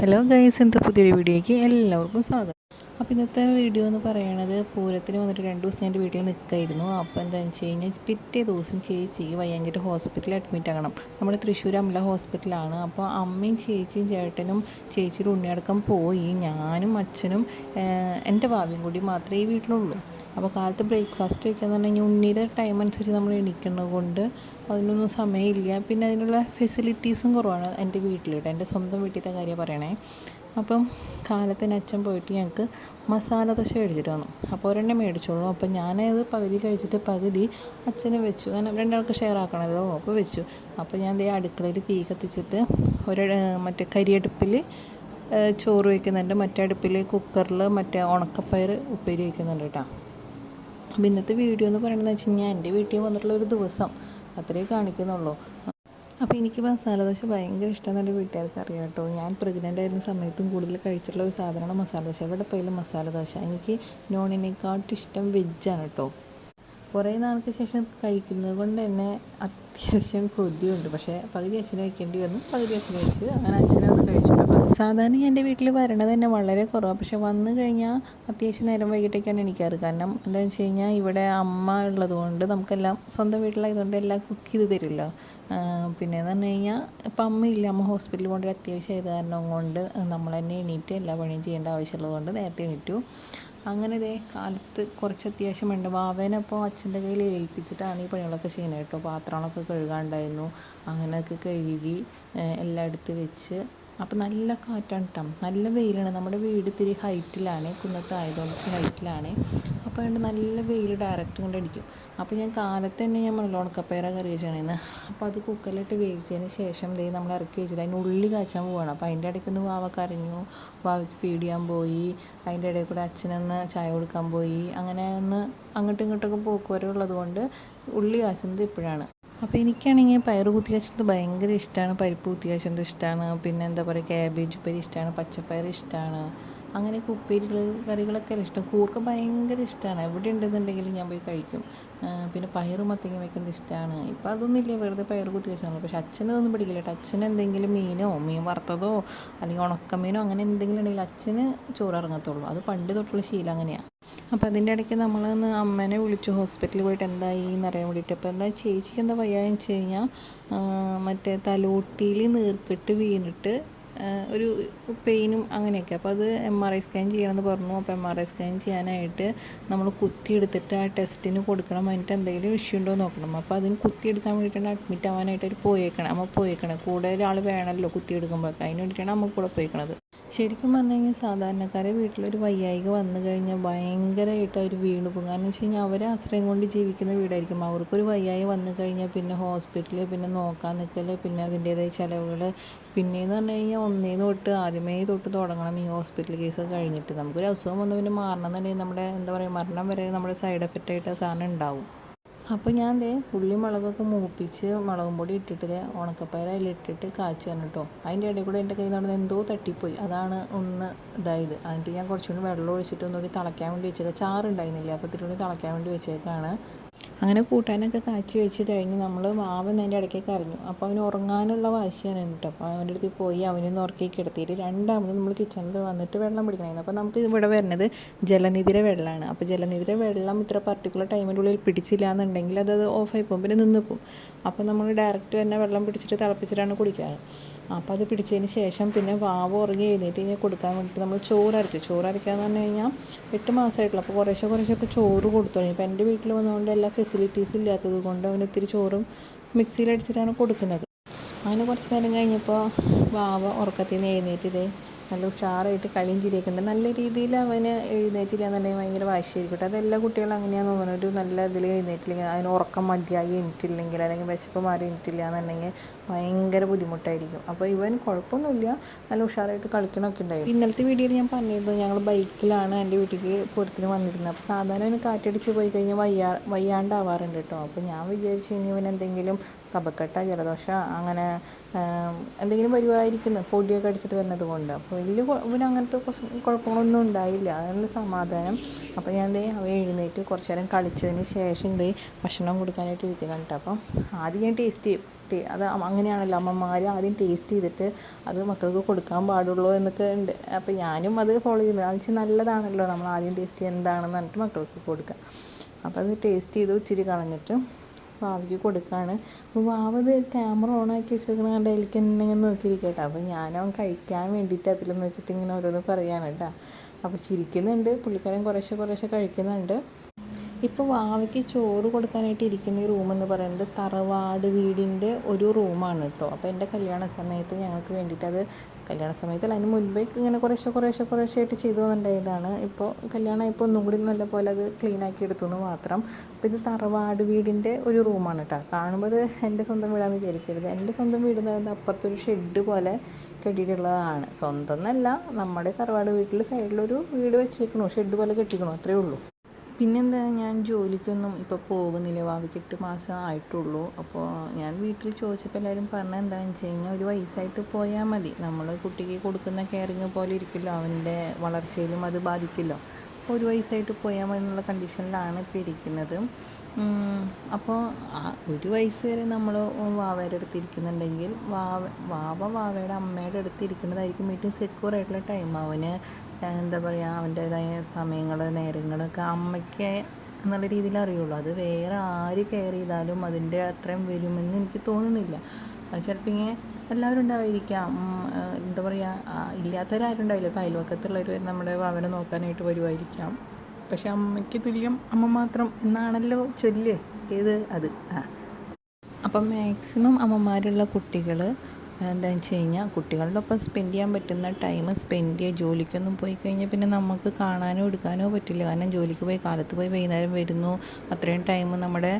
Hello guys എന്താ പുതിയൊരു വീഡിയോയ്ക്ക് എല്ലാവർക്കും സ്വാഗതം. അപ്പോൾ ഇന്നത്തെ വീഡിയോ എന്ന് പറയണത് പൂരത്തിന് വന്നിട്ട് രണ്ട് ദിവസം എന്റെ വീട്ടിൽ നിൽക്കായിരുന്നു അപ്പോൾ എന്താണെന്ന് വെച്ച് കഴിഞ്ഞാൽ പിറ്റേ ദിവസം ചേച്ചി വയ്യാഞ്ഞിട്ട് ഹോസ്പിറ്റലിൽ അഡ്മിറ്റ് ആകണം. നമ്മുടെ തൃശ്ശൂർ അമല ഹോസ്പിറ്റലാണ് അപ്പോൾ അമ്മയും ചേച്ചിയും ചേട്ടനും ചേച്ചിയുടെ ഉണ്ണിയടക്കം പോയി. ഞാനും അച്ഛനും എന്റെ ഭാവിയും കൂടി മാത്രമേ ഈ വീട്ടിലുള്ളൂ. അപ്പോൾ കാലത്ത് ബ്രേക്ക്ഫാസ്റ്റ് കഴിക്കാന്ന് പറഞ്ഞു കഴിഞ്ഞാൽ ഉണ്ണിയുടെ ടൈം അനുസരിച്ച് നമ്മൾ എണീക്കുന്നത് കൊണ്ട് അതിനൊന്നും സമയമില്ല. പിന്നെ അതിനുള്ള ഫെസിലിറ്റീസും കുറവാണ് എന്റെ വീട്ടിലോട്ട്. എന്റെ സ്വന്തം വീട്ടിലത്തെ കാര്യം പറയണേ. അപ്പം കാലത്തിന് അച്ഛൻ പോയിട്ട് ഞങ്ങൾക്ക് മസാല ദോശ മേടിച്ചിട്ട് വന്നു. അപ്പോൾ ഒരെണ്ണം മേടിച്ചോളൂ അപ്പോൾ ഞാനത് പകുതി കഴിച്ചിട്ട് പകുതി അച്ഛന് വെച്ചു. കാരണം രണ്ടാൾക്ക് ഷെയർ ആക്കണമല്ലോ. അപ്പോൾ വെച്ചു. അപ്പോൾ ഞാൻ ദേ അടുക്കളയിൽ തീ കത്തിച്ചിട്ട് ഒരു മറ്റേ കരിയടുപ്പിൽ ചോറ് വയ്ക്കുന്നുണ്ട് മറ്റേ അടുപ്പിൽ കുക്കറിൽ മറ്റേ ഉണക്കപ്പയർ ഉപ്പേരി വയ്ക്കുന്നുണ്ട് കേട്ടോ. അപ്പോൾ ഇന്നത്തെ വീഡിയോ എന്ന് പറയുന്നത് വെച്ച് കഴിഞ്ഞാൽ എന്റെ വീട്ടിൽ വന്നിട്ടുള്ള ഒരു ദിവസം അത്രേ കാണിക്കുന്നുള്ളൂ. അപ്പോൾ എനിക്ക് മസാല ദോശ ഭയങ്കര ഇഷ്ടമാണ് എന്റെ വീട്ടുകാർക്ക് അറിയാം കേട്ടോ. ഞാൻ പ്രഗ്നന്റ് ആയിരുന്ന സമയത്തും കൂടുതൽ കഴിച്ചിട്ടുള്ള ഒരു സാധനമാണ് മസാല ദോശ. എവിടെ പോയാലും മസാല ദോശ. എനിക്ക് നോണിനെക്കാട്ടും ഇഷ്ടം വെജാണ് കേട്ടോ. കുറേ നാൾക്ക് ശേഷം കഴിക്കുന്നത് കൊണ്ട് തന്നെ അത്യാവശ്യം കൊതിയുണ്ട്. പക്ഷേ പകുതി അച്ഛനെ വയ്ക്കേണ്ടി വന്നു. പകുതി അച്ഛനെ വെച്ച് അങ്ങനെ അച്ഛനെ ഒന്ന് കഴിച്ചിട്ട് സാധാരണ എന്റെ വീട്ടിൽ വരണത് തന്നെ വളരെ കുറവാണ് പക്ഷെ വന്നു കഴിഞ്ഞാൽ അത്യാവശ്യം നേരം വൈകിട്ടൊക്കെയാണ് എണീക്കാറ്. കാരണം എന്താണെന്ന് വെച്ച് കഴിഞ്ഞാൽ ഇവിടെ അമ്മ ഉള്ളതുകൊണ്ട് നമുക്കെല്ലാം സ്വന്തം വീട്ടിലായതുകൊണ്ട് എല്ലാം കുക്ക് ചെയ്ത് തരുമല്ലോ പിന്നെ എന്ന് പറഞ്ഞു കഴിഞ്ഞാൽ ഇപ്പം അമ്മയില്ല. അമ്മ ഹോസ്പിറ്റലിൽ പോകേണ്ട ഒരു അത്യാവശ്യമായത് കാരണം കൊണ്ട് നമ്മൾ തന്നെ എണീറ്റ് എല്ലാ പണിയും ചെയ്യേണ്ട ആവശ്യമുള്ളത് കൊണ്ട് നേരത്തെ എണീറ്റു. അങ്ങനെ ഇതേ കാലത്ത് കുറച്ച് അത്യാവശ്യം വാവേനപ്പോൾ അച്ഛന്റെ കയ്യിൽ ഏൽപ്പിച്ചിട്ടാണ് ഈ പണികളൊക്കെ ചെയ്യുന്നത് കേട്ടോ. പാത്രങ്ങളൊക്കെ കഴുകാണ്ടായിരുന്നു. അങ്ങനെയൊക്കെ കഴുകി എല്ലാം എടുത്ത് വെച്ച് അപ്പോൾ നല്ല കാറ്റാണ് കേട്ടോ നല്ല വെയിലാണ്. നമ്മുടെ വീട് ഇത്തിരി ഹൈറ്റിലാണ്. കുന്നത്തായതുകൊണ്ട് ഹൈറ്റിലാണ്. അപ്പോൾ അതുകൊണ്ട് നല്ല വെയിൽ ഡയറക്റ്റ് കൊണ്ട് അടിക്കും. അപ്പോൾ ഞാൻ കാലത്ത് തന്നെ ഞാൻ മുളക് ഉണക്കപ്പയറ കറി വെച്ചാണിന്ന് അപ്പോൾ അത് കുക്കറിലിട്ട് വേവിച്ചതിന് ശേഷം ദേ നമ്മൾ ഇറക്കി വെച്ചിട്ട് അതിന് ഉള്ളി കാച്ചാൻ പോവാണ്. അപ്പോൾ അതിന്റെ ഇടയ്ക്ക് ഒന്ന് വാവ കരഞ്ഞു. വാവയ്ക്ക് ഫീഡ് ചെയ്യാൻ പോയി. അതിന്റെ ഇടയിൽ കൂടെ അച്ഛനൊന്ന് ചായ കൊടുക്കാൻ പോയി. അങ്ങനെ ഒന്ന് അങ്ങോട്ടും ഇങ്ങോട്ടൊക്കെ പോക്ക് ഉള്ളതുകൊണ്ട് ഉള്ളത് കൊണ്ട് ഉള്ളി കാച്ചുന്നത് ഇപ്പോഴാണ്. അപ്പോൾ എനിക്കാണെങ്കിൽ പയർ കുത്തി ഭയങ്കര ഇഷ്ടമാണ് പരിപ്പ് കുത്തി ഇഷ്ടമാണ് പിന്നെ എന്താ പറയുക ക്യാബേജ് ഉപ്പേരി ഇഷ്ടമാണ് പച്ചപ്പയർ ഇഷ്ടമാണ് അങ്ങനെയൊക്കെ ഉപ്പേരികൾ കറികളൊക്കെ ഇഷ്ടം. കൂർക്ക ഭയങ്കര ഇഷ്ടമാണ് എവിടെ ഉണ്ടെന്നുണ്ടെങ്കിലും ഞാൻ പോയി കഴിക്കും. പിന്നെ പയറ് മത്തങ്ങ വയ്ക്കുന്നത് ഇഷ്ടമാണ് ഇപ്പം അതൊന്നും ഇല്ല വെറുതെ പയർ കുത്തി വെച്ചാണ്. പക്ഷെ അച്ഛന് ഒന്നും പിടിക്കില്ല കേട്ടോ. അച്ഛന് എന്തെങ്കിലും മീനോ മീൻ വറുത്തതോ അല്ലെങ്കിൽ ഉണക്കമീനോ അങ്ങനെ എന്തെങ്കിലും ഉണ്ടെങ്കിൽ അച്ഛന് ചോറിറങ്ങത്തുള്ളൂ അത് പണ്ട് തൊട്ടുള്ള ശീലം അങ്ങനെയാണ് അപ്പോൾ അതിന്റെ ഇടയ്ക്ക് നമ്മളൊന്ന് അമ്മേനെ വിളിച്ചു. ഹോസ്പിറ്റലിൽ പോയിട്ട് എന്തായി എന്നറിയാൻ വേണ്ടിയിട്ട്. അപ്പോൾ എന്താ ചേച്ചിക്ക് എന്താ വയ്യാന്ന് വെച്ച് കഴിഞ്ഞാൽ മറ്റേ തലോട്ടിയിൽ നീർക്കെട്ട് വീണിട്ട് ഒരു പെയിനും അങ്ങനെയൊക്കെ. അപ്പോൾ അത് എം ആർ ഐ സ്കാൻ ചെയ്യണമെന്ന് പറഞ്ഞു. അപ്പോൾ എം ആർ ഐ സ്കാൻ ചെയ്യാനായിട്ട് നമ്മൾ കുത്തിയെടുത്തിട്ട് ആ ടെസ്റ്റിന് കൊടുക്കണം. എന്നിട്ട് എന്തെങ്കിലും ഇഷ്യൂ ഉണ്ടോ നോക്കണം. അപ്പോൾ അതിന് കുത്തിയെടുക്കാൻ വേണ്ടിയിട്ടാണ് അഡ്മിറ്റ് ആവാനായിട്ട് ഒരു പോയേക്കണം. അമ്മ പോയേക്കണം. കൂടെ ഒരാൾ വേണമല്ലോ കുത്തിയെടുക്കുമ്പോൾ അതിന് വേണ്ടിയിട്ടാണ് നമ്മൾ കൂടെ പോയിക്കണത്. ശരിക്കും പറഞ്ഞു കഴിഞ്ഞാൽ സാധാരണക്കാരെ വീട്ടിലൊരു വയ്യായിക വന്നു കഴിഞ്ഞാൽ ഭയങ്കരമായിട്ട് അവർ വീണു പോകും. കാരണം വെച്ച് കഴിഞ്ഞാൽ അവരെ ആശ്രയം കൊണ്ട് ജീവിക്കുന്ന വീടായിരിക്കും. അവർക്കൊരു വയ്യായി വന്നു കഴിഞ്ഞാൽ പിന്നെ ഹോസ്പിറ്റലിൽ പിന്നെ നോക്കാൻ നിൽക്കൽ പിന്നെ അതിന്റേതായ ചിലവുകൾ പിന്നെയെന്ന് പറഞ്ഞു കഴിഞ്ഞാൽ ഒന്നേന്ന് തൊട്ട് ആദ്യമേ തൊട്ട് തുടങ്ങണം ഈ ഹോസ്പിറ്റൽ കേസ് കഴിഞ്ഞിട്ട്. നമുക്കൊരു അസുഖം വന്നു പിന്നെ മാറണം എന്നുണ്ടെങ്കിൽ നമ്മുടെ എന്താ പറയുക മരണം വരെ നമ്മുടെ സൈഡ് എഫക്റ്റ് ആയിട്ട് സാധനം ഉണ്ടാവും. അപ്പോൾ ഞാൻ ദേ ഉള്ളി മുളകൊക്കെ മൂപ്പിച്ച് മുളകും പൊടി ഇട്ടിട്ട് ദേ ഉണക്കപ്പയർ അതിലിട്ടിട്ട് തന്നെ കേട്ടോ അതിന്റെ ഇടയിൽ കൂടെ എന്റെ കയ്യിൽ നിന്ന് എന്തോ തട്ടിപ്പോയി. അതാണ് ഒന്ന് ഇതായത്. എന്നിട്ട് ഞാൻ കുറച്ചുകൂടി വെള്ളം ഒഴിച്ചിട്ട് ഒന്നുകൂടി തിളയ്ക്കാൻ വേണ്ടി വെച്ചേക്കാം ചാറുണ്ടായിരുന്നില്ല? അപ്പോൾ ഇത്തിരി കൂടി തിളയ്ക്കാൻ വേണ്ടി വെച്ചേക്കാണ്. അങ്ങനെ കൂട്ടാനൊക്കെ കാച്ചി വെച്ച് കഴിഞ്ഞ് നമ്മൾ മാവ് അതിന്റെ ഇടയ്ക്കൊക്കെ അറിഞ്ഞു അപ്പോൾ അവന് ഉറങ്ങാനുള്ള വാശിയാണ് കേട്ടോ. അപ്പോൾ അവന്റെ അടുത്ത് പോയി അവനൊന്ന് ഉറക്കി കിടത്തിയിട്ട് രണ്ടാമത് നമ്മൾ കിച്ചണിൽ വന്നിട്ട് വെള്ളം പിടിക്കണമായിരുന്നു. അപ്പോൾ നമുക്ക് ഇവിടെ വരുന്നത് ജലനിധിയുടെ വെള്ളമാണ് അപ്പോൾ ജലനിധിയുടെ വെള്ളം ഇത്ര പർട്ടിക്കുലർ ടൈമിന്റെ ഉള്ളിൽ പിടിച്ചില്ല എന്നുണ്ടെങ്കിൽ അത് ഓഫായി പോകും. പിന്നെ നിന്ന് പോകും. അപ്പോൾ നമ്മൾ ഡയറക്റ്റ് തന്നെ വെള്ളം പിടിച്ചിട്ട് തിളപ്പിച്ചിട്ടാണ് കുടിക്കാറ് അപ്പോൾ അത് പിടിച്ചതിന് ശേഷം പിന്നെ വാവ് ഉറങ്ങി എഴുന്നേറ്റ് കഴിഞ്ഞാൽ കൊടുക്കാൻ വേണ്ടിയിട്ട് നമ്മൾ ചോറ് അരച്ചു. ചോറ് അരയ്ക്കാന്ന് പറഞ്ഞു കഴിഞ്ഞാൽ എട്ട് മാസമായിട്ടുള്ളൂ. അപ്പോൾ കുറേശ്ശെ കുറേശ്ശൊക്കെ ചോറ് കൊടുത്തു തുടങ്ങി. ഇപ്പോൾ എന്റെ വീട്ടിൽ വന്നതുകൊണ്ട് എല്ലാ ഫെസിലിറ്റീസ് ഇല്ലാത്തത് കൊണ്ട് അവന് ഇത്തിരി ചോറും മിക്സിയിൽ അടിച്ചിട്ടാണ് കൊടുക്കുന്നത്. അങ്ങനെ കുറച്ച് നേരം കഴിഞ്ഞപ്പോൾ വാവ ഉറക്കത്തിൽ നിന്ന് എഴുന്നേറ്റ് ഇതേ നല്ല ഉഷാറായിട്ട് കളിയും ചിരിയൊക്കെ ഉണ്ട്. നല്ല രീതിയിൽ അവന് എഴുന്നേറ്റില്ല എന്നുണ്ടെങ്കിൽ ഭയങ്കര വാശിയായിരിക്കും കേട്ടോ അതെല്ലാ കുട്ടികളും അങ്ങനെയാണെന്ന് തോന്നുന്നു. ഒരു നല്ല ഇതിൽ എഴുന്നേറ്റില്ലെങ്കിൽ അതിന് ഉറക്കം മതിയായി എണീറ്റില്ലെങ്കിൽ അല്ലെങ്കിൽ വിശപ്പ് മാറി എണീറ്റില്ല എന്നുണ്ടെങ്കിൽ ഭയങ്കര ബുദ്ധിമുട്ടായിരിക്കും. അപ്പോൾ ഇവൻ കുഴപ്പമൊന്നുമില്ല. നല്ല ഉഷാറായിട്ട് കളിക്കണമൊക്കെ ഉണ്ടായിരുന്നു. ഇന്നലത്തെ വീഡിയോയിൽ ഞാൻ പറഞ്ഞിരുന്നു ഞങ്ങൾ ബൈക്കിലാണ് എന്റെ വീട്ടിലേക്ക് പുറത്തിന് വന്നിരുന്നത്. അപ്പോൾ സാധാരണ അവന് കാറ്റടിച്ച് പോയി കഴിഞ്ഞാൽ വയ്യാ വയ്യാണ്ടാവാറുണ്ട് കേട്ടോ. അപ്പോൾ ഞാൻ വിചാരിച്ചു ഇനി ഇവൻ എന്തെങ്കിലും കഫക്കെട്ട ജലദോഷം അങ്ങനെ എന്തെങ്കിലും വരുമായിരിക്കുന്നു പൊടിയൊക്കെ അടിച്ചിട്ട് വരുന്നത് കൊണ്ട്. അപ്പോൾ വലിയ ഇവന് അങ്ങനത്തെ കുഴപ്പങ്ങളൊന്നും ഉണ്ടായില്ല. അതാണ് സമാധാനം. അപ്പോൾ ഞാൻ ദേ അവ എഴുന്നേറ്റ് കുറച്ച് നേരം കളിച്ചതിന് ശേഷം എന്തേ ഭക്ഷണം കൊടുക്കാനായിട്ട് ഇരിക്കുന്നുണ്ട് അപ്പം ആദ്യം ഞാൻ ടേസ്റ്റ് ചെയ്യും. അത് അങ്ങനെയാണല്ലോ. അമ്മമാർ ആദ്യം ടേസ്റ്റ് ചെയ്തിട്ട് അത് മക്കൾക്ക് കൊടുക്കാൻ പാടുള്ളൂ എന്നൊക്കെ ഉണ്ട്. അപ്പോൾ ഞാനും അത് ഫോളോ ചെയ്യുന്നത് അത് വെച്ചാൽ നല്ലതാണല്ലോ. നമ്മൾ ആദ്യം ടേസ്റ്റ് എന്താണെന്ന് പറഞ്ഞിട്ട് മക്കൾക്ക് കൊടുക്കുക. അപ്പോൾ അത് ടേസ്റ്റ് ചെയ്ത് ഇച്ചിരി കളഞ്ഞിട്ട് വാവയ്ക്ക് കൊടുക്കുകയാണ് അപ്പോൾ വാവത് ക്യാമറ ഓൺ ആക്കി വെച്ചിരിക്കണ കണ്ട അതിലേക്ക് തന്നെ ഇങ്ങനെ നോക്കിയിരിക്കട്ടെ. അപ്പോൾ ഞാനവൻ കഴിക്കാൻ വേണ്ടിയിട്ട് അതിൽ നോക്കിയിട്ട് ഇങ്ങനെ ഓരോന്ന് പറയാണ് കേട്ടോ അപ്പോൾ ചിരിക്കുന്നുണ്ട്. പുള്ളിക്കാരൻ കുറേശ്ശെ കുറേശ്ശെ കഴിക്കുന്നുണ്ട്. ഇപ്പോൾ വാവയ്ക്ക് ചോറ് കൊടുക്കാനായിട്ട് ഇരിക്കുന്ന ഈ റൂം എന്ന് പറയുന്നത് തറവാട് വീടിന്റെ ഒരു റൂമാണ് കേട്ടോ അപ്പോൾ എന്റെ കല്യാണ സമയത്ത് ഞങ്ങൾക്ക് വേണ്ടിയിട്ട് അത് കല്യാണ സമയത്തിൽ അതിന് മുൻപേ ഇങ്ങനെ കുറേശ്ശെ കുറേശ്ശെ കുറേശ്ശെ ആയിട്ട് ചെയ്തു വന്നിട്ടുണ്ടായതാണ് ഇപ്പോൾ കല്യാണം ഇപ്പോൾ ഒന്നും കൂടി നല്ല പോലെ അത് ക്ലീൻ ആക്കി എടുത്തു എന്ന് മാത്രം. അപ്പോൾ ഇത് തറവാട് വീടിന്റെ ഒരു റൂമാണ് കേട്ടോ. കാണുമ്പോൾ എന്റെ സ്വന്തം വീടാണെന്ന് വിചാരിക്കരുത്. എന്റെ സ്വന്തം വീട് എന്ന് പറയുന്നത് അപ്പുറത്തൊരു ഷെഡ് പോലെ കെട്ടിയിട്ടുള്ളതാണ്. സ്വന്തം എന്നല്ല നമ്മുടെ തറവാട് വീട്ടിൽ സൈഡിലൊരു വീട് വെച്ചേക്കണു. ഷെഡ് പോലെ കെട്ടിക്കണു. അത്രയേ ഉള്ളൂ. പിന്നെന്താ ഞാൻ ജോലിക്കൊന്നും ഇപ്പോൾ പോകുന്നില്ല. വാവിക്ക് എട്ട് മാസം ആയിട്ടുള്ളൂ. അപ്പോൾ ഞാൻ വീട്ടിൽ ചോദിച്ചപ്പോൾ എല്ലാവരും പറഞ്ഞത് എന്താണെന്ന് വെച്ച് കഴിഞ്ഞാൽ ഒരു വയസ്സായിട്ട് പോയാൽ മതി. നമ്മൾ കുട്ടിക്ക് കൊടുക്കുന്ന കെയറിങ് പോലെ ഇരിക്കില്ല അവന്റെ വളർച്ചയിലും അത് ബാധിക്കില്ലോ അപ്പോൾ ഒരു വയസ്സായിട്ട് പോയാൽ മതി എന്നുള്ള കണ്ടീഷനിലാണ് ഇപ്പോൾ ഇരിക്കുന്നത്. അപ്പോൾ ആ ഒരു വയസ്സ് വരെ നമ്മൾ വാവയുടെ അടുത്ത് ഇരിക്കുന്നുണ്ടെങ്കിൽ വാവ വാവ വാവയുടെ അമ്മയുടെ അടുത്ത് ഇരിക്കുന്നതായിരിക്കും ഏറ്റവും സെക്യൂർ ആയിട്ടുള്ള ടൈം അവന് എന്താ പറയുക അവന്റേതായ സമയങ്ങൾ നേരങ്ങളൊക്കെ അമ്മയ്ക്ക് എന്നുള്ള രീതിയിൽ അറിയുള്ളൂ. അത് വേറെ ആര് കെയർ ചെയ്താലും അതിന്റെ അത്രയും വരുമെന്ന് എനിക്ക് തോന്നുന്നില്ല. ചിലപ്പോൾ ഇങ്ങനെ എല്ലാവരും ഉണ്ടായിരിക്കാം. എന്താ പറയുക ഇല്ലാത്തവരാരും ഉണ്ടാവില്ല ഇപ്പോൾ അയൽവക്കത്തുള്ളവർ നമ്മുടെ അവനെ നോക്കാനായിട്ട് വരുമായിരിക്കാം പക്ഷെ അമ്മയ്ക്ക് തുല്യം അമ്മ മാത്രം എന്നാണല്ലോ ചൊല്ല്. ഏത്? അത്. ആ. അപ്പം മാക്സിമം അമ്മമാരുള്ള കുട്ടികൾ എന്താണെന്ന് വെച്ച് കഴിഞ്ഞാൽ കുട്ടികളുടെ ഒപ്പം സ്പെൻഡ് ചെയ്യാൻ പറ്റുന്ന ടൈം സ്പെൻഡ് ചെയ്യുക ജോലിക്കൊന്നും പോയി കഴിഞ്ഞാൽ പിന്നെ നമുക്ക് കാണാനോ എടുക്കാനോ പറ്റില്ല. കാരണം ജോലിക്ക് പോയി കാലത്ത് പോയി വൈകുന്നേരം വരുന്നു. അത്രയും ടൈം നമ്മുടെ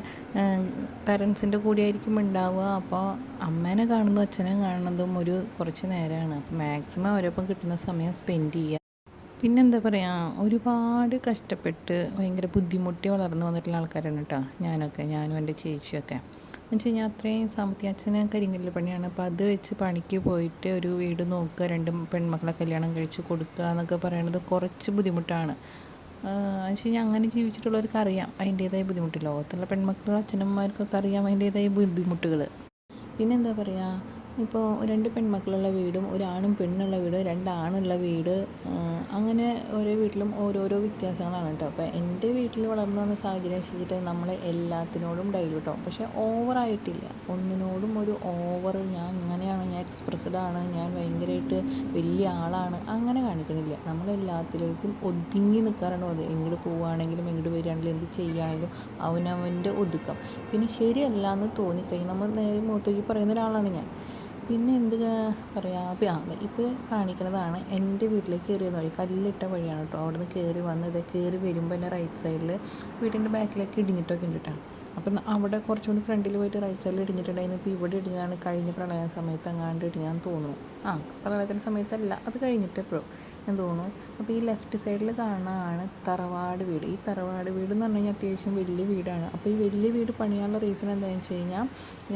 പാരൻസിന്റെ കൂടെ ആയിരിക്കും ഉണ്ടാവുക അപ്പോൾ അമ്മേനെ കാണുന്നതും അച്ഛനെ കാണുന്നതും ഒരു കുറച്ച് നേരമാണ് അപ്പോൾ മാക്സിമം അവരൊപ്പം കിട്ടുന്ന സമയം സ്പെൻഡ് ചെയ്യുക പിന്നെന്താ പറയുക ഒരുപാട് കഷ്ടപ്പെട്ട് ഭയങ്കര ബുദ്ധിമുട്ടി വളർന്നു വന്നിട്ടുള്ള ആൾക്കാരാണ് കേട്ടോ ഞാനൊക്കെ ഞാനും എന്റെ ചേച്ചിയൊക്കെ. എന്ന് വെച്ച് കഴിഞ്ഞാൽ അത്രയും സാമ്പത്തിക അച്ഛന് കരിങ്കല്ല് പണിയാണ്. അപ്പോൾ അത് വെച്ച് പണിക്ക് പോയിട്ട് ഒരു വീട് നോക്കുക രണ്ട് പെൺമക്കളെ കല്യാണം കഴിച്ച് കൊടുക്കുക എന്നൊക്കെ പറയുന്നത് കുറച്ച് ബുദ്ധിമുട്ടാണ്. എന്ന് വെച്ച് അങ്ങനെ ജീവിച്ചിട്ടുള്ളവർക്ക് അറിയാം അതിന്റേതായ ബുദ്ധിമുട്ട്. ലോകത്തുള്ള പെൺമക്കൾ അച്ഛനമ്മമാർക്കൊക്കെ അറിയാം അതിന്റേതായ ബുദ്ധിമുട്ടുകൾ പിന്നെന്താ പറയുക ഇപ്പോൾ രണ്ട് പെൺമക്കളുള്ള വീടും ഒരു ഒരാണും പെണ്ണുള്ള വീട് രണ്ടാണുള്ള വീട് അങ്ങനെ ഓരോ വീട്ടിലും ഓരോരോ വ്യത്യാസങ്ങളാണ് കേട്ടോ. അപ്പോൾ എന്റെ വീട്ടിൽ വളർന്നു വന്ന സാഹചര്യം വെച്ചിട്ട് നമ്മൾ എല്ലാത്തിനോടും ഡൈലൂട്ടോ പക്ഷേ ഓവറായിട്ടില്ല ഒന്നിനോടും ഒരു ഓവർ ഞാൻ ഇങ്ങനെയാണ് ഞാൻ എക്സ്പ്രസ്ഡ് ആണ് ഞാൻ ഭയങ്കരമായിട്ട് വലിയ ആളാണ് അങ്ങനെ കാണിക്കണില്ല. നമ്മൾ എല്ലാത്തിലേക്കും ഒതുങ്ങി നിൽക്കാറാണ് അത്. എങ്ങോട്ട് പോവുകയാണെങ്കിലും എങ്ങോട്ട് വരികയാണെങ്കിലും എന്ത് ചെയ്യുകയാണെങ്കിലും അവനവന്റെ ഒതുക്കം. പിന്നെ ശരിയല്ല എന്ന് തോന്നിക്കഴിഞ്ഞാൽ നമ്മൾ നേരെ മുഖത്തേക്ക് പറയുന്ന ഒരാളാണ് ഞാൻ. പിന്നെ എന്ത് പറയുക ഇപ്പോൾ കാണിക്കുന്നതാണ് എന്റെ വീട്ടിലേക്ക് കയറി വഴി. കല്ലിട്ട വഴിയാണ് കേട്ടോ അവിടെ നിന്ന് കയറി വന്നത് കയറി വരുമ്പോൾ എന്റെ റൈറ്റ് സൈഡിൽ വീടിന്റെ ബാക്കിലേക്ക് ഇടിഞ്ഞിട്ടൊക്കെ ഉണ്ട് കേട്ടോ അപ്പം അവിടെ കുറച്ചുകൂടി ഫ്രണ്ടിൽ പോയിട്ട് റൈറ്റ് സൈഡിൽ ഇടിഞ്ഞിട്ടുണ്ടായിരുന്നു. ഇപ്പോൾ ഇവിടെ ഇടിഞ്ഞാണ് കഴിഞ്ഞ പ്രളയ സമയത്ത് എങ്ങാണ്ട് ഇടിഞ്ഞാന്ന് തോന്നുന്നു. ആ പ്രളയത്തിന്റെ സമയത്തല്ല. അത് കഴിഞ്ഞിട്ട് എപ്പോഴും ഞാൻ തോന്നുന്നു. അപ്പോൾ ഈ ലെഫ്റ്റ് സൈഡിൽ കാണുന്നതാണ് തറവാട് വീട്. ഈ തറവാട് വീട് എന്ന് പറഞ്ഞു കഴിഞ്ഞാൽ അത്യാവശ്യം വലിയ വീടാണ്. അപ്പോൾ ഈ വലിയ വീട് പണിയാനുള്ള റീസൺ എന്താണെന്ന് വെച്ച് കഴിഞ്ഞാൽ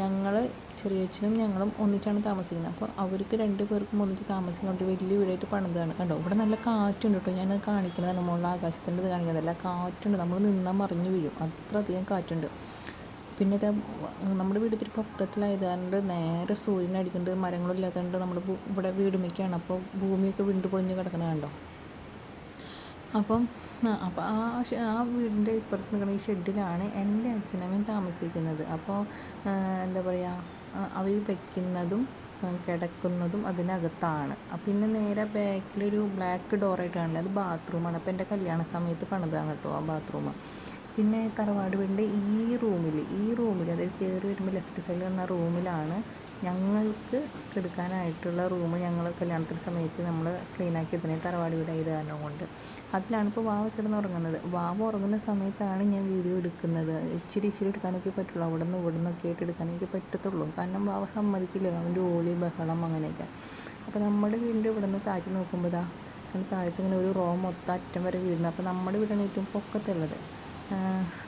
ഞങ്ങൾ ചെറിയച്ഛനും ഞങ്ങളും ഒന്നിച്ചാണ് താമസിക്കുന്നത്. അപ്പോൾ അവർക്ക് രണ്ട് പേർക്കും ഒന്നിച്ച് വേണ്ടി വലിയ വീടായിട്ട് പണിതാണ്. കണ്ടോ? ഇവിടെ നല്ല കാറ്റുണ്ട് കേട്ടോ. ഞാൻ കാണിക്കുന്നതാണ് മുകളിൽ ആകാശത്തിന്റെ ഇത് കാണിക്കുന്നതല്ല കാറ്റുണ്ട്. നമ്മൾ നിന്നാൽ മറിഞ്ഞു വീഴും. അത്രയധികം കാറ്റുണ്ട്. പിന്നെ ഇത് നമ്മുടെ വീട് ഇത്തിരി പൊക്കത്തിലായത് കൊണ്ട് നേരെ സൂര്യൻ അടിക്കുന്നത് മരങ്ങളും ഇല്ലാത്തതുകൊണ്ട് നമ്മൾ ഇവിടെ വീട് മിക്കാണ് അപ്പോൾ ഭൂമിയൊക്കെ വിണ്ടു പൊളിഞ്ഞ് കിടക്കണ കണ്ടോ? അപ്പം അപ്പം ആ ആ വീടിന്റെ ഇപ്പുറത്ത് നിൽക്കുന്ന ഈ ഷെഡിലാണ് എന്റെ അച്ഛനമ്മയും താമസിക്കുന്നത്. അപ്പോൾ എന്താ പറയുക അവർ വയ്ക്കുന്നതും കിടക്കുന്നതും അതിനകത്താണ്. പിന്നെ നേരെ ബാക്കിലൊരു ബ്ലാക്ക് ഡോറായിട്ടാണ്. അത് ബാത്റൂമാണ്. അപ്പോൾ എന്റെ കല്യാണ സമയത്ത് പണിതാണ് കേട്ടോ ആ ബാത്റൂം. പിന്നെ തറവാട് വീടിന്റെ ഈ റൂമിൽ ഈ റൂമിൽ അതായത് കയറി വരുമ്പോൾ ലെഫ്റ്റ് സൈഡിൽ വന്ന റൂമിലാണ് ഞങ്ങൾക്ക് കിടക്കാനായിട്ടുള്ള റൂം ഞങ്ങൾ കല്യാണത്തിന്റെ സമയത്ത് നമ്മൾ ക്ലീനാക്കി എടുത്തത്. തറവാട് വീടായത് കാരണം കൊണ്ട്. അതിലാണ് ഇപ്പോൾ വാവ കിടന്ന് ഉറങ്ങുന്നത്. വാവ ഉറങ്ങുന്ന സമയത്താണ് ഞാൻ വീഡിയോ എടുക്കുന്നത്. ഇച്ചിരി ഇച്ചിരി എടുക്കാനൊക്കെ പറ്റുള്ളൂ. അവിടെ നിന്ന് ഇവിടെ നിന്നൊക്കെ ആയിട്ട് എടുക്കാനൊക്കെ പറ്റത്തുള്ളൂ. കാരണം വാവ സമ്മതിക്കില്ല. അവന്റെ ഓളി ബഹളം അങ്ങനെയൊക്കെ. അപ്പോൾ നമ്മുടെ വീടിന്റെ ഇവിടെ നിന്ന് താഴ്ത്തി നോക്കുമ്പോൾ താഴത്ത് ഇങ്ങനെ ഒരു റോ മൊത്തം അറ്റം വരെ വീടുണ്ട് അപ്പോൾ നമ്മുടെ വീടാണ് ഏറ്റവും പൊക്കത്തുള്ളത്.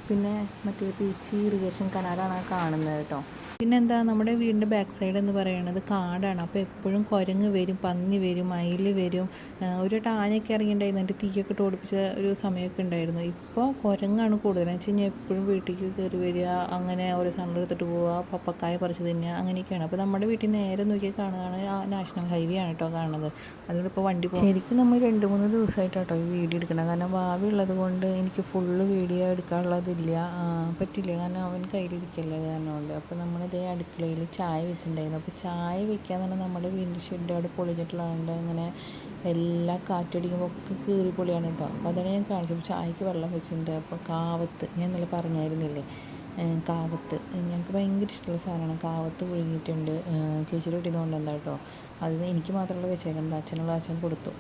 പിന്നെ മറ്റേ പീച്ചി ഇറിഗേഷൻ കനാലാണ് കാണുന്നത് കേട്ടോ. പിന്നെന്താ നമ്മുടെ വീടിന്റെ ബാക്ക് സൈഡ് എന്ന് പറയുന്നത് കാടാണ്. അപ്പോൾ എപ്പോഴും കുരങ്ങ് വരും പന്നി വരും മയിൽ വരും. ഒരു വട്ടം ആനയൊക്കെ ഇറങ്ങിയിട്ടുണ്ടായിരുന്നു. എന്റെ തീയൊക്കെ ഓടിപ്പിച്ച ഒരു സമയമൊക്കെ ഉണ്ടായിരുന്നു. ഇപ്പോൾ കുരങ്ങാണ് കൂടുതൽ വെച്ച് കഴിഞ്ഞാൽ എപ്പോഴും വീട്ടിലേക്ക് കയറി വരിക അങ്ങനെ ഓരോ സാധനം എടുത്തിട്ട് പോവുക പപ്പക്കായ പറിച്ച് തിന്നുക അങ്ങനെയൊക്കെയാണ്. അപ്പോൾ നമ്മുടെ വീട്ടിൽ നേരെ നോക്കി കാണുന്നതാണ് ആ നാഷണൽ ഹൈവേ ആണ് കേട്ടോ കാണുന്നത്. അതുകൊണ്ട് ഇപ്പോൾ വണ്ടി പോകും. ശരിക്കും നമ്മൾ രണ്ട് മൂന്ന് ദിവസമായിട്ട് കേട്ടോ ഈ വീഡിയോ എടുക്കണം കാരണം ഭാവി ഉള്ളത് കൊണ്ട് എനിക്ക് ഫുള്ള് വീഡിയോ എടുക്കാനുള്ളതില്ല. പറ്റില്ല. കാരണം അവൻ കയ്യിലിരിക്കല്ലേ കാരണം അപ്പോൾ അപ്പോൾ നമ്മളിതേ അടുക്കളയിൽ ചായ വെച്ചിട്ടുണ്ടായിരുന്നു. അപ്പോൾ ചായ വെക്കാൻ തന്നെ നമ്മുടെ വീടിന്റെ ഷെഡ് അവിടെ പൊളിഞ്ഞിട്ടുള്ളതുകൊണ്ട് അങ്ങനെ എല്ലാ കാറ്റടിക്കുമ്പോൾ ഒക്കെ കീറി പൊളിയാണ് കേട്ടോ. അപ്പോൾ അതാണ് ഞാൻ കാണിച്ചത്. ചായക്ക് വെള്ളം വെച്ചിട്ടുണ്ട്. അപ്പോൾ കാവത്ത് ഞാൻ ഇന്നലെ പറഞ്ഞായിരുന്നില്ലേ? കാവത്ത്. ഞങ്ങൾക്ക് ഭയങ്കര ഇഷ്ടമുള്ള സാധനമാണ് കാവത്ത് പുഴുങ്ങിയിട്ടുണ്ട്. ചേച്ചിയുടെ വീട്ടിൽ നിന്ന് കൊണ്ടുവന്ന കേട്ടോ അത് എനിക്ക് മാത്രമല്ല വെച്ചേക്കുന്നത് അച്ഛനുള്ള അച്ഛൻ കൊടുത്തു.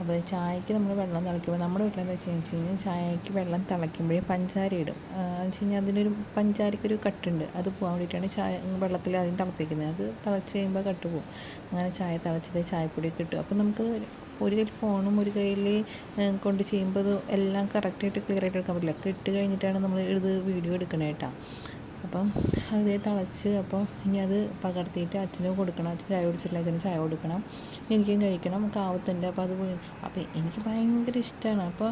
അപ്പോൾ ചായക്ക് നമ്മൾ വെള്ളം തിളയ്ക്കുമ്പോൾ നമ്മുടെ വീട്ടിലെന്താ വെച്ച് കഴിഞ്ഞാൽ ചായക്ക് വെള്ളം തിളയ്ക്കുമ്പോഴേ പഞ്ചാര ഇടും. എന്ന് വെച്ച് കഴിഞ്ഞാൽ അതിനൊരു പഞ്ചാരക്കൊരു കട്ടുണ്ട്. അത് പോകാൻ വേണ്ടിയിട്ടാണ് ചായ വെള്ളത്തിൽ ആദ്യം തിളപ്പിക്കുന്നത്. അത് തിളച്ച് കഴിയുമ്പോൾ കട്ട് പോകും അങ്ങനെ ചായ തിളച്ചത് ചായപ്പൊടിയൊക്കെ ഇട്ടു. അപ്പോൾ നമുക്ക് ഒരു കയ്യിൽ ഫോണും ഒരു കയ്യിൽ കൊണ്ട് ചെയ്യുമ്പോൾ എല്ലാം കറക്റ്റായിട്ട് ക്ലിയർ ആയിട്ട് എടുക്കാൻ പറ്റില്ല. ഒക്കെ ഇട്ട് കഴിഞ്ഞിട്ടാണ് നമ്മൾ ഇത് വീഡിയോ എടുക്കണേ കേട്ടോ. അപ്പം അതേ തിളച്ച് അപ്പോൾ ഇനി അത് പകർത്തിയിട്ട് അച്ഛന് കൊടുക്കണം. അച്ഛൻ ചായ കുടിച്ചിട്ടില്ല അച്ഛന് ചായ കൊടുക്കണം. എനിക്കും കഴിക്കണം കാവത്തുണ്ട് അപ്പോൾ അത് അപ്പോൾ എനിക്ക് ഭയങ്കര ഇഷ്ടമാണ്. അപ്പോൾ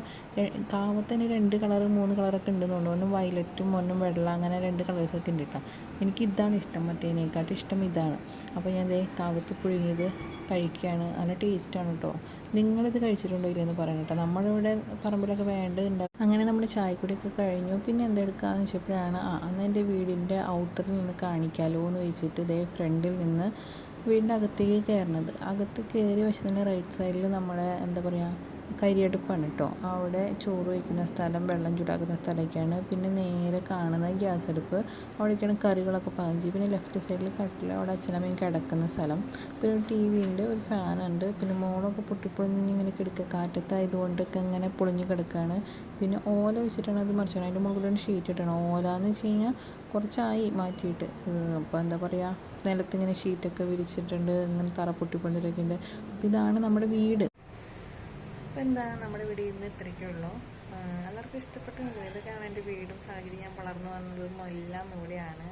കാവത്തിന് രണ്ട് കളർ മൂന്ന് കളറൊക്കെ ഉണ്ട് തോന്നുന്നു. ഒന്നും വയലറ്റും ഒന്നും വെള്ള അങ്ങനെ രണ്ട് കളേഴ്സൊക്കെ ഉണ്ട് കേട്ടോ. എനിക്ക് ഇതാണ് ഇഷ്ടം. മറ്റേതിനേക്കാട്ടും ഇഷ്ടം ഇതാണ്. അപ്പോൾ ഞാൻ ദേ കാവത്ത് പുഴുങ്ങിയത് കഴിക്കുകയാണ്. നല്ല ടേസ്റ്റാണ് കേട്ടോ. നിങ്ങളിത് കഴിച്ചിട്ടുണ്ടോ ഇല്ലെന്ന് പറയണം കേട്ടോ. നമ്മളിവിടെ പറമ്പിലൊക്കെ വേണ്ടതുണ്ട് അങ്ങനെ നമ്മൾ ചായക്കുടിയൊക്കെ കഴിഞ്ഞു. പിന്നെ എന്തെടുക്കാന്ന് വെച്ചപ്പോഴാണ് ആ അന്ന് എന്റെ വീടിന്റെ ഔട്ടറിൽ നിന്ന് കാണിക്കാലോ എന്ന് വെച്ചിട്ട് ഇതേ ഫ്രണ്ടിൽ നിന്ന് വീടിന്റെ അകത്തേക്ക് കയറണത്. അകത്ത് കയറി വശത്തിന്റെ റൈറ്റ് സൈഡിൽ നമ്മുടെ എന്താ പറയുക കരിയടുപ്പാണ് കേട്ടോ അവിടെ ചോറ് വയ്ക്കുന്ന സ്ഥലം വെള്ളം ചൂടാക്കുന്ന സ്ഥലമൊക്കെയാണ്. പിന്നെ നേരെ കാണുന്ന ഗ്യാസ് അടുപ്പ്. അവിടേക്കാണ് കറികളൊക്കെ പാകം ചെയ്യും പിന്നെ ലെഫ്റ്റ് സൈഡിൽ കട്ടിൽ അവിടെ അച്ഛനമ്മയും കിടക്കുന്ന സ്ഥലം. പിന്നെ ഒരു ടി വി ഉണ്ട് ഒരു ഫാനുണ്ട് പിന്നെ മോളൊക്കെ പൊട്ടിപ്പൊളിഞ്ഞ് ഇങ്ങനെ കിടക്കുക കാറ്റത്തായതുകൊണ്ടൊക്കെ ഇങ്ങനെ പൊളിഞ്ഞ് കിടക്കുകയാണ് പിന്നെ ഓല വെച്ചിട്ടാണ് അത് മറിച്ചത്. അതിന്റെ മുകളിലാണ് ഷീറ്റ് ഇട്ടണം ഓല എന്ന് വെച്ച് കഴിഞ്ഞാൽ കുറച്ചായി മാറ്റിയിട്ട്. അപ്പോൾ എന്താ പറയുക നിലത്തിങ്ങനെ ഷീറ്റൊക്കെ വിരിച്ചിട്ടുണ്ട്. ഇങ്ങനെ തറ പൊട്ടിപ്പൊളിഞ്ഞിട്ടൊക്കെ ഉണ്ട്. അപ്പോൾ ഇതാണ് നമ്മുടെ വീട്. അപ്പോൾ എന്താ നമ്മുടെ വീട് ഇന്ന് ഇത്രയൊക്കെ ഉള്ളൂ. ആഹ് എല്ലാവർക്കും ഇഷ്ടപ്പെട്ടുണ്ട് ഇതൊക്കെയാണ് എന്റെ വീടും സാഹചര്യം ഞാൻ വളർന്നു വന്നതും എല്ലാം ഇവിടെയാണ്.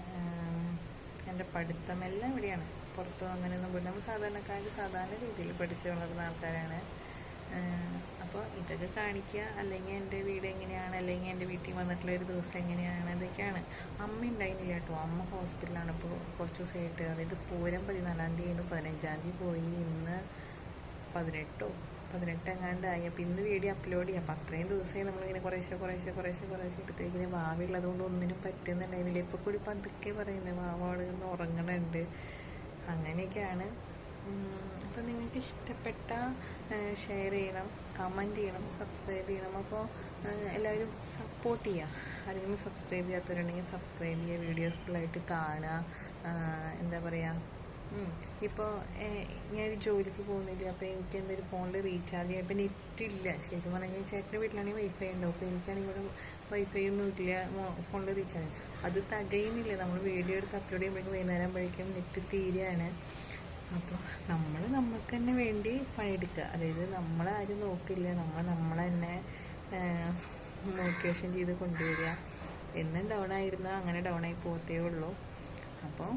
എന്റെ പഠിത്തം എല്ലാം ഇവിടെയാണ്. പുറത്തു അങ്ങനെയൊന്നും പോയി നമ്മൾ സാധാരണക്കാർ സാധാരണ രീതിയിൽ പഠിച്ച് വളർന്ന ആൾക്കാരാണ്. അപ്പോൾ ഇതൊക്കെ കാണിക്കുക. അല്ലെങ്കിൽ എന്റെ വീട് എങ്ങനെയാണ്? അല്ലെങ്കിൽ എന്റെ വീട്ടിൽ വന്നിട്ടുള്ള ഒരു ദിവസം എങ്ങനെയാണ്? ഇതൊക്കെയാണ്. അമ്മ ഉണ്ടായിരുന്നില്ല കേട്ടോ. അമ്മ ഹോസ്പിറ്റലാണ് ഇപ്പോൾ കുറച്ച് ദിവസമായിട്ട്. അതായത് പൂരം പതിനാലാം തീയതി പതിനഞ്ചാം തീയതി പോയി ഇന്ന് പതിനെട്ടോ പതിനെട്ട് എങ്ങാണ്ടായി അപ്പോൾ ഇന്ന് വീഡിയോ അപ്ലോഡ് ചെയ്യാം. അപ്പം അത്രയും ദിവസമായി നമ്മളിങ്ങനെ കുറേശ്ശെ കുറേശ്ശെ കുറേശ്ശെ കുറേശ്ശെ എടുത്തേക്കിന് വാവയുള്ളത് കൊണ്ട് ഒന്നിനും പറ്റുന്നുണ്ടായിരുന്നില്ല. ഇപ്പോൾ കൂടി പതുക്കെ പറയുന്നത് അവിടെ നിന്ന് ഉറങ്ങണുണ്ട്. അങ്ങനെയൊക്കെയാണ്. അപ്പം നിങ്ങൾക്ക് ഇഷ്ടപ്പെട്ട ഷെയർ ചെയ്യണം കമന്റ് ചെയ്യണം സബ്സ്ക്രൈബ് ചെയ്യണം. അപ്പോൾ എല്ലാവരും സപ്പോർട്ട് ചെയ്യുക ആരെങ്കിലും സബ്സ്ക്രൈബ് ചെയ്യാത്തവരുണ്ടെങ്കിൽ സബ്സ്ക്രൈബ് ചെയ്യുക വീഡിയോസ് ഫുള്ളായിട്ട് കാണുക. എന്താ പറയുക ഇപ്പോൾ ഞാനൊരു ജോലിക്ക് പോകുന്നില്ല. അപ്പോൾ എനിക്ക് എന്തെങ്കിലും ഫോണിൽ റീചാർജ് ചെയ്യാം ഇപ്പം നെറ്റ് ഇല്ല. ശരിക്കും പറഞ്ഞാൽ ചേട്ടന്റെ വീട്ടിലാണെങ്കിൽ വൈഫൈ ഉണ്ടാവും അപ്പോൾ എനിക്കാണെങ്കിൽ ഇവിടെ വൈഫൈ ഒന്നും ഇല്ല. ഫോണിൽ റീചാർജ് അത് തകയുന്നില്ല. നമ്മൾ വീഡിയോ എടുത്ത് അപ്ലോഡ് ചെയ്യുമ്പോഴേക്കും വൈകുന്നേരം ആകുമ്പോഴേക്കും നെറ്റ് തീരെയാണ്. അപ്പോൾ നമ്മൾ നമുക്ക് തന്നെ വേണ്ടി പണിയെടുക്കുക അതായത് നമ്മളാരും നോക്കില്ല. നമ്മൾ നമ്മളെ തന്നെ മോട്ടിവേഷൻ ചെയ്ത് കൊണ്ടുവരിക. എന്നും ഡൗൺ ആയിരുന്നാൽ അങ്ങനെ ഡൗൺ ആയി പോകത്തേ ഉള്ളൂ. അപ്പോൾ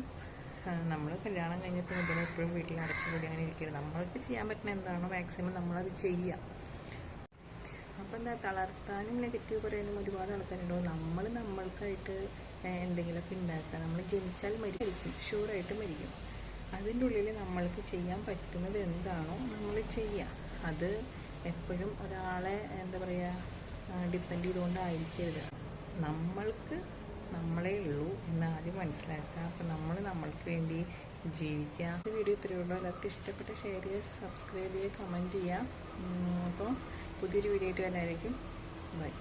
നമ്മൾ കല്യാണം കഴിഞ്ഞപ്പോൾ മുതൽ എപ്പോഴും വീട്ടിൽ അടച്ചു കൂടി അങ്ങനെ ഇരിക്കരുത് നമ്മൾക്ക് ചെയ്യാൻ പറ്റുന്ന എന്താണോ മാക്സിമം നമ്മളത് ചെയ്യാം. അപ്പോൾ എന്താ തളർത്താനും നെഗറ്റീവ് പറയാനും ഒരുപാട് ആൾക്കാരുണ്ടോ? നമ്മൾ നമ്മൾക്കായിട്ട് എന്തെങ്കിലുമൊക്കെ ഉണ്ടാക്കുക നമ്മൾ ജനിച്ചാൽ മരിക്കും. ഷുവറായിട്ട് മരിക്കും. അതിന്റെ ഉള്ളിൽ നമ്മൾക്ക് ചെയ്യാൻ പറ്റുന്നത് എന്താണോ നമ്മൾ ചെയ്യുക അത് എപ്പോഴും ഒരാളെ എന്താ പറയുക ഡിപ്പെൻഡ് ചെയ്തുകൊണ്ടായിരിക്കരുത്. നമ്മൾക്ക് നമ്മളേ ഉള്ളൂ എന്ന് ആദ്യം മനസ്സിലാക്കുക. അപ്പം നമ്മൾ നമ്മൾക്ക് വേണ്ടി ജീവിക്കുക. ഈ വീഡിയോ ഇത്രയേ ഉള്ളൂ. എല്ലാവർക്കും ഇഷ്ടപ്പെട്ട് ഷെയർ ചെയ്യുക സബ്സ്ക്രൈബ് ചെയ്യുക കമന്റ് ചെയ്യുക. അപ്പോൾ പുതിയൊരു വീഡിയോ ആയിട്ട് വരായിരിക്കും ബൈ